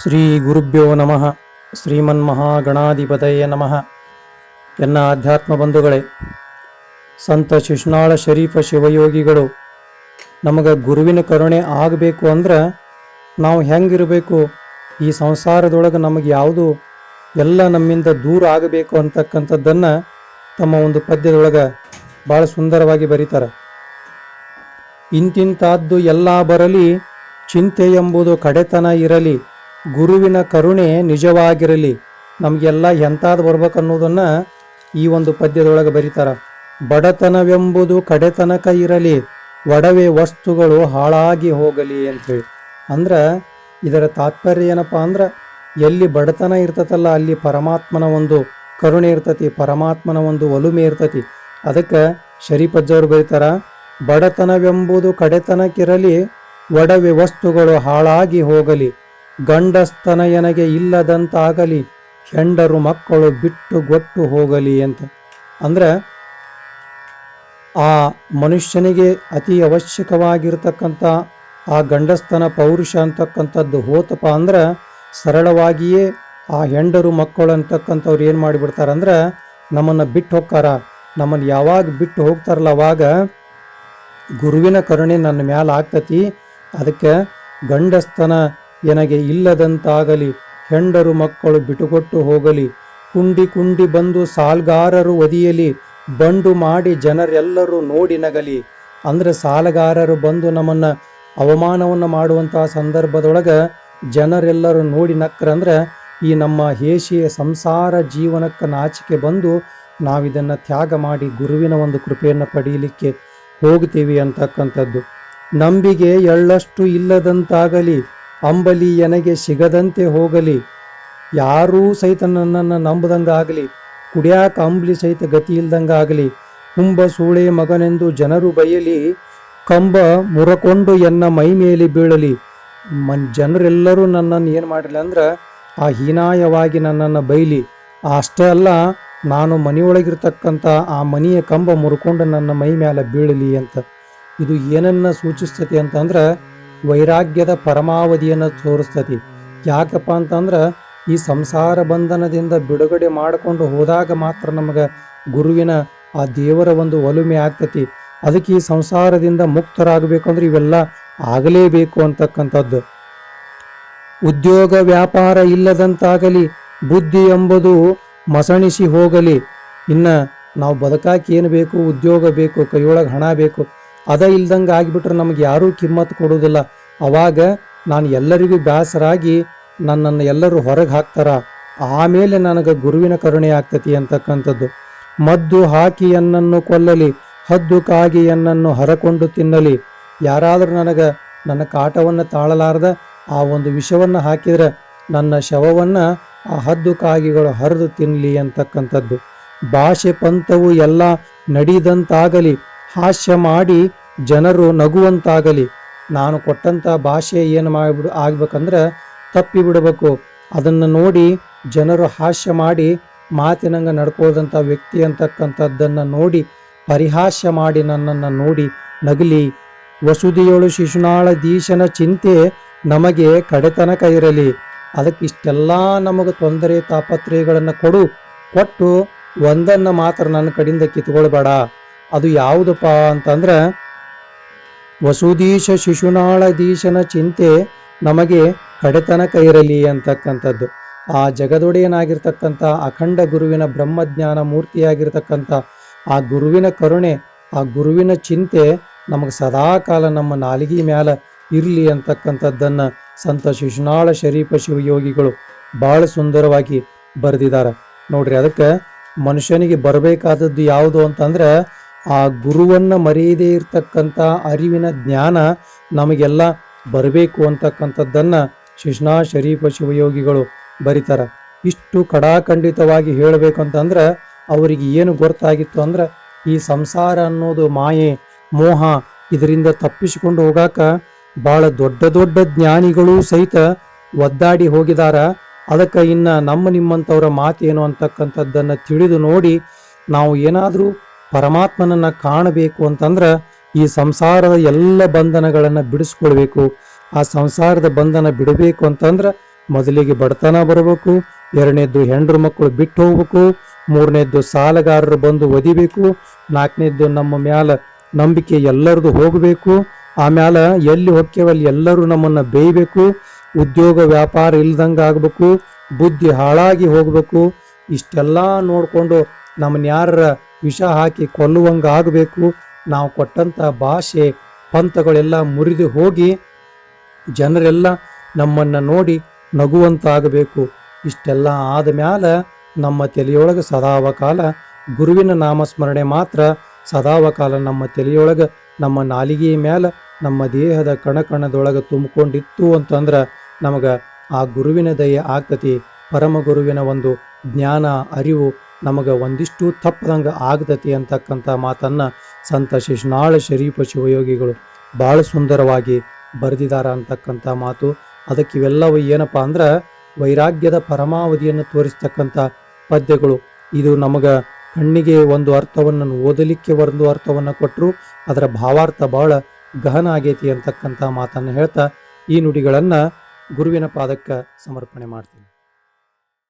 ಶ್ರೀ ಗುರುಭ್ಯೋ ನಮಃ. ಶ್ರೀಮನ್ ಮಹಾ ಗಣಾಧಿಪದಯೇ ನಮಃ. ಎನ್ನ ಆಧ್ಯಾತ್ಮ ಬಂಧುಗಳೇ ಸಂತ ಶಿಶುನಾಳ ಶರೀಫ ಶಿವಯೋಗಿಗಳು, ನಮಗೆ ಗುರುವಿನ ಕರುಣೆ ಆಗಬೇಕು ಅಂದ್ರೆ ನಾವು ಹೆಂಗಿರಬೇಕು? ಈ ಸಂಸಾರದೊಳಗೆ ನಮಗೆ ಯಾವುದು ಎಲ್ಲ ನಮ್ಮಿಂದ ದೂರ ಆಗಬೇಕು ಅಂತಕ್ಕಂಥದ್ದನ್ನು ತಮ್ಮ ಒಂದು ಪದ್ಯದೊಳಗೆ ಭಾಳ ಸುಂದರವಾಗಿ ಬರೀತಾರೆ. ಇಂತಿಂತಾದ್ದು ಎಲ್ಲ ಬರಲಿ, ಚಿಂತೆ ಎಂಬುದು ಕಡೆತನ ಇರಲಿ ಗುರುವಿನ ಕರುಣೆ ನಿಜವಾಗಿರಲಿ. ನಮಗೆಲ್ಲ ಎಂತಾದ್ ಬರ್ಬೇಕನ್ನೋದನ್ನು ಈ ಒಂದು ಪದ್ಯದೊಳಗೆ ಬರೀತಾರ. ಬಡತನವೆಂಬುದು ಕಡೆತನಕ ಇರಲಿ, ಒಡವೆ ವಸ್ತುಗಳು ಹಾಳಾಗಿ ಹೋಗಲಿ ಅಂತೇಳಿ. ಅಂದ್ರೆ ಇದರ ತಾತ್ಪರ್ಯ ಏನಪ್ಪ ಅಂದ್ರೆ, ಎಲ್ಲಿ ಬಡತನ ಇರ್ತತಲ್ಲ ಅಲ್ಲಿ ಪರಮಾತ್ಮನ ಒಂದು ಕರುಣೆ ಇರ್ತತಿ, ಪರಮಾತ್ಮನ ಒಂದು ಒಲುಮೆ ಇರ್ತತಿ. ಅದಕ್ಕೆ ಶರೀಪಜ್ಜವರು ಬರೀತಾರ, ಬಡತನವೆಂಬುದು ಕಡೆತನಕ್ಕಿರಲಿ ಒಡವೆ ವಸ್ತುಗಳು ಹಾಳಾಗಿ ಹೋಗಲಿ. ಗಂಡಸ್ತನಯನಗೆ ಇಲ್ಲದಂತಾಗಲಿ, ಹೆಂಡರು ಮಕ್ಕಳು ಬಿಟ್ಟು ಗೊಟ್ಟು ಹೋಗಲಿ ಅಂತ. ಅಂದ್ರೆ, ಆ ಮನುಷ್ಯನಿಗೆ ಅತಿ ಅವಶ್ಯಕವಾಗಿರ್ತಕ್ಕಂಥ, ಆ ಗಂಡಸ್ತನ ಪೌರುಷ ಅಂತಕ್ಕಂಥದ್ದು ಹೋತಪ್ಪ ಅಂದ್ರೆ, ಸರಳವಾಗಿಯೇ ಆ ಹೆಂಡರು ಮಕ್ಕಳು ಅಂತಕ್ಕಂಥವ್ರು ಏನು ಮಾಡಿಬಿಡ್ತಾರೆ ಅಂದ್ರೆ, ನಮ್ಮನ್ನು ಬಿಟ್ಟು ಹೋಗ್ತಾರ. ನಮ್ಮನ್ನು ಯಾವಾಗ ಬಿಟ್ಟು ಹೋಗ್ತಾರಲ್ಲ ಅವಾಗ, ಗುರುವಿನ ಕರುಣೆ ನನ್ನ ಮ್ಯಾಲೆ ಆಗ್ತತಿ. ಅದಕ್ಕೆ ಗಂಡಸ್ತನ ಎನಗೆ ಇಲ್ಲದಂತಾಗಲಿ, ಹೆಂಡರು ಮಕ್ಕಳು ಬಿಟುಕೊಟ್ಟು ಹೋಗಲಿ, ಕುಂಡಿ ಕುಂಡಿ ಬಂದು ಸಾಲ್ಗಾರರು ಒದಿಯಲಿ, ಬಂಡು ಮಾಡಿ ಜನರೆಲ್ಲರೂ ನೋಡಿ ನಗಲಿ. ಅಂದ್ರೆ ಸಾಲಗಾರರು ಬಂದು ನಮ್ಮನ್ನು ಅವಮಾನವನ್ನು ಮಾಡುವಂತಹ ಸಂದರ್ಭದೊಳಗೆ ಜನರೆಲ್ಲರೂ ನೋಡಿ ನಕ್ರಂದ್ರೆ ಈ ನಮ್ಮ ಹೇಸಿಯ ಸಂಸಾರ ಜೀವನಕ್ಕೆ ನಾಚಿಕೆ ಬಂದು ನಾವಿದನ್ನು ತ್ಯಾಗ ಮಾಡಿ ಗುರುವಿನ ಒಂದು ಕೃಪೆಯನ್ನು ಪಡೀಲಿಕ್ಕೆ ಹೋಗ್ತೀವಿ ಅಂತಕ್ಕಂಥದ್ದು. ನಂಬಿಗೆ ಎಳ್ಳಷ್ಟು ಇಲ್ಲದಂತಾಗಲಿ ಅಂಬಲಿ ಎನಗೆ ಸಿಗದಂತೆ ಹೋಗಲಿ. ಯಾರೂ ಸಹಿತ ನನ್ನನ್ನು ನಂಬದಂಗಾಗಲಿ. ಕುಡಿಯಾಕ ಅಂಬಲಿ ಸಹಿತ ಗತಿ ಇಲ್ದಂಗಾಗಲಿ ಕುಂಬ ಸೂಳೆ ಮಗನೆಂದು ಜನರು ಬಯಲಿ. ಕಂಬ ಮುರಕೊಂಡು ಎನ್ನ ಮೈ ಮೇಲೆ ಬೀಳಲಿ. ಮನ್ ಜನರೆಲ್ಲರೂ ನನ್ನನ್ನು ಏನು ಮಾಡಲಿ ಅಂದ್ರೆ ಆ ಹೀನಾಯವಾಗಿ ನನ್ನನ್ನು ಬೈಲಿ. ಅಷ್ಟೇ ಅಲ್ಲ, ನಾನು ಮನೆಯೊಳಗಿರ್ತಕ್ಕಂಥ ಆ ಮನೆಯ ಕಂಬ ಮುರ್ಕೊಂಡು ನನ್ನ ಮೈ ಮೇಲೆ ಬೀಳಲಿ ಅಂತ. ಇದು ಏನನ್ನ ಸೂಚಿಸ್ತತಿ ಅಂತಂದ್ರೆ ವೈರಾಗ್ಯದ ಪರಮಾವಧಿಯನ್ನು ತೋರಿಸ್ತತಿ. ಯಾಕಪ್ಪ ಅಂತಂದ್ರೆ ಈ ಸಂಸಾರ ಬಂಧನದಿಂದ ಬಿಡುಗಡೆ ಮಾಡಿಕೊಂಡು ಹೋದಾಗ ಮಾತ್ರ ನಮಗೆ ಗುರುವಿನ ಆ ದೇವರ ಒಂದು ಒಲುಮೆ ಆಗ್ತತಿ. ಅದಕ್ಕೆ ಈ ಸಂಸಾರದಿಂದ ಮುಕ್ತರಾಗಬೇಕು ಅಂದ್ರೆ ಇವೆಲ್ಲ ಆಗಲೇಬೇಕು ಅಂತಕ್ಕಂಥದ್ದು. ಉದ್ಯೋಗ ವ್ಯಾಪಾರ ಇಲ್ಲದಂತಾಗಲಿ, ಬುದ್ಧಿ ಎಂಬುದು ಮಸಣಿಸಿ ಹೋಗಲಿ. ಇನ್ನ ನಾವು ಬದುಕಾಕಿ ಏನು ಬೇಕು, ಉದ್ಯೋಗ ಬೇಕು, ಕೈಯೊಳಗೆ ಹಣ ಬೇಕು ಅದ ಇಲ್ದಂಗೆ ಆಗಿಬಿಟ್ರೆ ನಮಗೆ ಯಾರೂ ಕಿಮ್ಮತ್ತು ಕೊಡೋದಿಲ್ಲ. ಅವಾಗ ನಾನು ಎಲ್ಲರಿಗೂ ಬ್ಯಾಸರಾಗಿ ನನ್ನನ್ನು ಎಲ್ಲರೂ ಹೊರಗೆ ಹಾಕ್ತಾರ. ಆಮೇಲೆ ನನಗೆ ಗುರುವಿನ ಕರುಣೆ ಆಗ್ತತಿ ಅಂತಕ್ಕಂಥದ್ದು. ಮದ್ದು ಹಾಕಿ ಎನ್ನನ್ನು ಕೊಲ್ಲಲಿ, ಹದ್ದು ಕಾಗಿ ಎನ್ನನ್ನು ಹರಕೊಂಡು ತಿನ್ನಲಿ. ಯಾರಾದರೂ ನನಗೆ ನನ್ನ ಕಾಟವನ್ನು ತಾಳಲಾರ್ದ ಆ ಒಂದು ವಿಷವನ್ನು ಹಾಕಿದ್ರೆ ನನ್ನ ಶವವನ್ನು ಆ ಹದ್ದು ಕಾಗಿಗಳು ಹರಿದು ತಿನ್ನಲಿ ಅಂತಕ್ಕಂಥದ್ದು. ಭಾಷೆ ಪಂಥವು ಎಲ್ಲ ನಡಿದಂತಾಗಲಿ ಹಾಸ್ಯ ಮಾಡಿ ಜನರು ನಗುವಂತಾಗಲಿ. ನಾನು ಕೊಟ್ಟಂಥ ಭಾಷೆ ಏನು ಮಾಡಿಬಿಡು ಆಗ್ಬೇಕಂದ್ರೆ ತಪ್ಪಿ ಬಿಡಬೇಕು. ಅದನ್ನು ನೋಡಿ ಜನರು ಹಾಸ್ಯ ಮಾಡಿ ಮಾತಿನಂಗೆ ನಡ್ಕೋದಂಥ ವ್ಯಕ್ತಿ ಅಂತಕ್ಕಂಥದ್ದನ್ನು ನೋಡಿ, ಪರಿಹಾಸ್ಯ ಮಾಡಿ ನನ್ನನ್ನು ನೋಡಿ ನಗಲಿ. ವಸುದಿಯೊಳು ಶಿಶುನಾಳ ದೀಶನ ಚಿಂತೆ ನಮಗೆ ಕಡೆತನಕ ಇರಲಿ. ಅದಕ್ಕೆ ಇಷ್ಟೆಲ್ಲ ನಮಗೆ ತೊಂದರೆ ತಾಪತ್ರಯಗಳನ್ನು ಕೊಡು. ಕೊಟ್ಟು ಒಂದನ್ನು ಮಾತ್ರ ನನ್ನ ಕಡೆಯಿಂದ ಕಿತ್ಕೊಳ್ಬೇಡ. ಅದು ಯಾವುದಪ್ಪ ಅಂತಂದ್ರೆ, ವಸುದೀಶ ಶಿಶುನಾಳದೀಶನ ಚಿಂತೆ ನಮಗೆ ಕಡೆತನಕ ಇರಲಿ ಅಂತಕ್ಕಂಥದ್ದು. ಆ ಜಗದೊಡೆಯನಾಗಿರ್ತಕ್ಕಂಥ ಅಖಂಡ ಗುರುವಿನ ಬ್ರಹ್ಮಜ್ಞಾನ ಮೂರ್ತಿಯಾಗಿರ್ತಕ್ಕಂಥ ಆ ಗುರುವಿನ ಕರುಣೆ, ಆ ಗುರುವಿನ ಚಿಂತೆ ನಮಗೆ ಸದಾಕಾಲ ನಮ್ಮ ನಾಲಿಗೆ ಮ್ಯಾಲ ಇರಲಿ ಅಂತಕ್ಕಂಥದ್ದನ್ನು ಸಂತ ಶಿಶುನಾಳ ಶರೀಫ ಶಿವಯೋಗಿಗಳು ಬಹಳ ಸುಂದರವಾಗಿ ಬರೆದಿದ್ದಾರೆ. ನೋಡ್ರಿ, ಅದಕ್ಕೆ ಮನುಷ್ಯನಿಗೆ ಬರಬೇಕಾದದ್ದು ಯಾವುದು ಅಂತಂದ್ರೆ ಆ ಗುರುವನ್ನ ಮರೆಯದೇ ಇರತಕ್ಕಂಥ ಅರಿವಿನ ಜ್ಞಾನ ನಮಗೆಲ್ಲ ಬರಬೇಕು ಅಂತಕ್ಕಂಥದ್ದನ್ನು ಶಿಶ್ನಾ ಶರೀಫ ಶಿವಯೋಗಿಗಳು ಬರೀತಾರೆ. ಇಷ್ಟು ಕಡಾಖಂಡಿತವಾಗಿ ಹೇಳಬೇಕು ಅಂತಂದ್ರೆ ಅವರಿಗೆ ಏನು ಗೊತ್ತಾಗಿತ್ತು ಅಂದ್ರೆ ಈ ಸಂಸಾರ ಅನ್ನೋದು ಮಾಯೆ, ಮೋಹ ಇದರಿಂದ ತಪ್ಪಿಸಿಕೊಂಡು ಹೋಗಾಕ ಬಹಳ ದೊಡ್ಡ ದೊಡ್ಡ ಜ್ಞಾನಿಗಳು ಸಹಿತ ಒದ್ದಾಡಿ ಹೋಗಿದಾರ. ಅದಕ್ಕೆ ಇನ್ನ ನಮ್ಮ ನಿಮ್ಮಂಥವರ ಮಾತೇನು ಅಂತಕ್ಕಂಥದ್ದನ್ನು ತಿಳಿದು ನೋಡಿ ನಾವು ಏನಾದರೂ ಪರಮಾತ್ಮನನ್ನ ಕಾಣಬೇಕು ಅಂತಂದ್ರೆ ಈ ಸಂಸಾರದ ಎಲ್ಲ ಬಂಧನಗಳನ್ನು ಬಿಡಿಸ್ಕೊಳ್ಬೇಕು. ಆ ಸಂಸಾರದ ಬಂಧನ ಬಿಡಬೇಕು ಅಂತಂದ್ರೆ ಮೊದಲಿಗೆ ಬಡತನ ಬರಬೇಕು, ಎರಡನೇದ್ದು ಹೆಂಡ್ರು ಮಕ್ಕಳು ಬಿಟ್ಟು ಹೋಗ್ಬೇಕು, ಮೂರನೇದ್ದು ಸಾಲಗಾರರು ಬಂದು ಒದಿಬೇಕು, ನಾಲ್ಕನೇದ್ದು ನಮ್ಮ ಮ್ಯಾಲ ನಂಬಿಕೆ ಎಲ್ಲರದು ಹೋಗಬೇಕು ಆಮ್ಯಾಲ ಎಲ್ಲಿ ಹೊಕ್ಕೇವಲ್ಲಿ ಎಲ್ಲರೂ ನಮ್ಮನ್ನ ಬೇಯಬೇಕು, ಉದ್ಯೋಗ ವ್ಯಾಪಾರ ಇಲ್ದಂಗ ಆಗಬೇಕು, ಬುದ್ಧಿ ಹಾಳಾಗಿ ಹೋಗಬೇಕು, ಇಷ್ಟೆಲ್ಲ ನೋಡಿಕೊಂಡು ನಮ್ಮನ್ನ ಯಾರ ವಿಷ ಹಾಕಿ ಕೊಲ್ಲುವಂಗಾಗಬೇಕು. ನಾವು ಕೊಟ್ಟಂಥ ಭಾಷೆ, ಪಂಥಗಳೆಲ್ಲ ಮುರಿದು ಹೋಗಿ ಜನರೆಲ್ಲ ನಮ್ಮನ್ನು ನೋಡಿ ನಗುವಂತಾಗಬೇಕು. ಇಷ್ಟೆಲ್ಲ ಆದ ಮ್ಯಾಲ ನಮ್ಮ ತಲೆಯೊಳಗೆ ಸದಾವಕಾಲ ಗುರುವಿನ ನಾಮಸ್ಮರಣೆ ಮಾತ್ರ, ಸದಾವಕಾಲ ನಮ್ಮ ತಲೆಯೊಳಗೆ, ನಮ್ಮ ನಾಲಿಗೆಯ ಮ್ಯಾಲೆ ನಮ್ಮ ದೇಹದ ಕಣಕಣದೊಳಗೆ ತುಂಬಿಕೊಂಡಿತ್ತು ಅಂತಂದ್ರೆ ನಮಗೆ ಆ ಗುರುವಿನ ದಯೆ ಆಗ್ತತಿ. ಪರಮ ಗುರುವಿನ ಒಂದು ಜ್ಞಾನ, ಅರಿವು ನಮಗ ಒಂದಿಷ್ಟು ತಪ್ಪದಂಗ ಆಗ್ತತಿ ಅಂತಕ್ಕಂಥ ಮಾತನ್ನು ಸಂತ ಶಿಶುನಾಳ ಶರೀಫ ಶಿವಯೋಗಿಗಳು ಭಾಳ ಸುಂದರವಾಗಿ ಬರೆದಿದ್ದಾರೆ ಅಂತಕ್ಕಂಥ ಮಾತು. ಅದಕ್ಕೆ ಇವೆಲ್ಲವೂ ಏನಪ್ಪ ಅಂದ್ರೆ ವೈರಾಗ್ಯದ ಪರಮಾವಧಿಯನ್ನು ತೋರಿಸ್ತಕ್ಕಂಥ ಪದ್ಯಗಳು. ಇದು ನಮಗ ಕಣ್ಣಿಗೆ ಒಂದು ಅರ್ಥವನ್ನು, ಓದಲಿಕ್ಕೆ ಒಂದು ಅರ್ಥವನ್ನು ಕೊಟ್ಟರು ಅದರ ಭಾವಾರ್ಥ ಬಹಳ ಗಹನ ಆಗೈತಿ ಅಂತಕ್ಕಂಥ ಮಾತನ್ನು ಹೇಳ್ತಾ ಈ ನುಡಿಗಳನ್ನು ಗುರುವಿನ ಪಾದಕ್ಕೆ ಸಮರ್ಪಣೆ ಮಾಡ್ತೀನಿ.